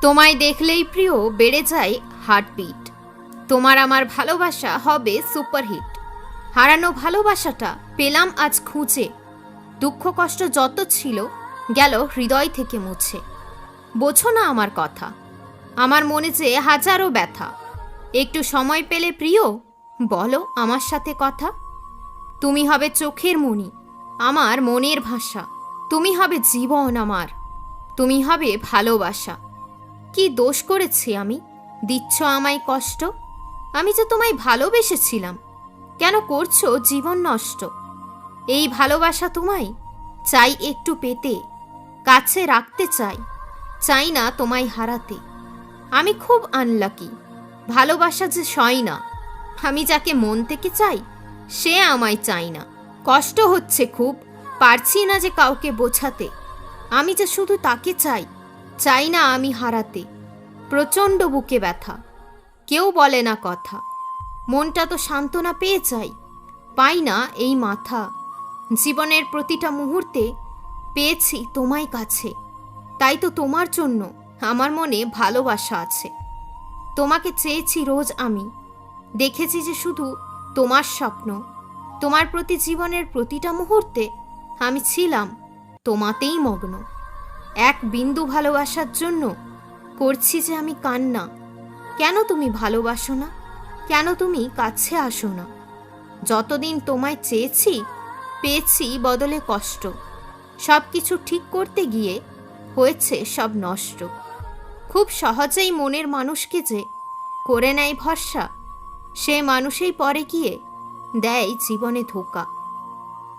তোমায় দেখলেই প্রিয় বেড়ে যায় হার্টবিট। তোমার আমার ভালোবাসা হবে সুপারহিট। হারানো ভালোবাসাটা পেলাম আজ খুঁজে। দুঃখ কষ্ট যত ছিল, গেল হৃদয় থেকে মুছে। বোঝো না আমার কথা। আমার মনে যে হাজারো ব্যথা। একটু সময় পেলে প্রিয়, বলো আমার সাথে কথা। তুমি হবে চোখের মণি আমার মনের ভাষা। তুমি হবে জীবন আমার। তুমি হবে ভালোবাসা। কি দোষ করেছি আমি? দিচ্ছ আমায় কষ্ট? আমি যে তোমায় ভালোবেসেছিলাম। কেন করছ জীবন নষ্ট? এই ভালোবাসা তোমায় চাই একটু পেতে, কাছে রাখতে চাই চাই না তোমায় হারাতে। আমি খুব আনলাকি ভালোবাসা যে সয় না, আমি যাকে মন থেকে চাই, সে আমায় চাই না। কষ্ট হচ্ছে খুব, পারছি না যে কাউকে বোঝাতে। আমি যে শুধু তাকে চাই চাই না আমি হারাতে। প্রচণ্ড বুকে ব্যথা। কেউ বলে না কথা। মনটা তো সান্ত্বনা পেয়ে চাই পাই না এই মাথা। জীবনের প্রতিটা মুহূর্তে পেয়েছি তোমায় কাছে। তাই তো তোমার জন্য আমার মনে ভালোবাসা আছে। তোমাকে চেয়েছি রোজ আমি। দেখেছি যে শুধু তোমার স্বপ্ন। তোমার প্রতি জীবনের প্রতিটা মুহূর্তে আমি ছিলাম তোমাতেই মগ্ন। এক বিন্দু ভালোবাসার জন্য করছি যে আমি কান্না। কেন তুমি ভালোবাসো না? কেন তুমি কাছে আসো না? যতদিন তোমায় চেয়েছি, পেয়েছি বদলে কষ্ট। সব কিছু ঠিক করতে গিয়ে হয়েছে সব নষ্ট। খুব সহজেই মনের মানুষকে যে করে নেয় ভরসা, সে মানুষেই পরে গিয়ে দেয় জীবনে ধোকা।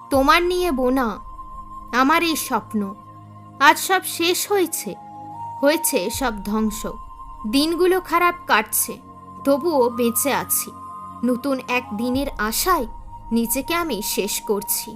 তোমার নিয়ে বোনা আমার এই স্বপ্ন। আজ সব শেষ হয়েছে। হয়েছে সব ধ্বংস। দিনগুলো খারাপ কাটছে। তবুও বেঁচে আছি। নতুন এক দিনের আশায় নিজেকে আমি শেষ করছি।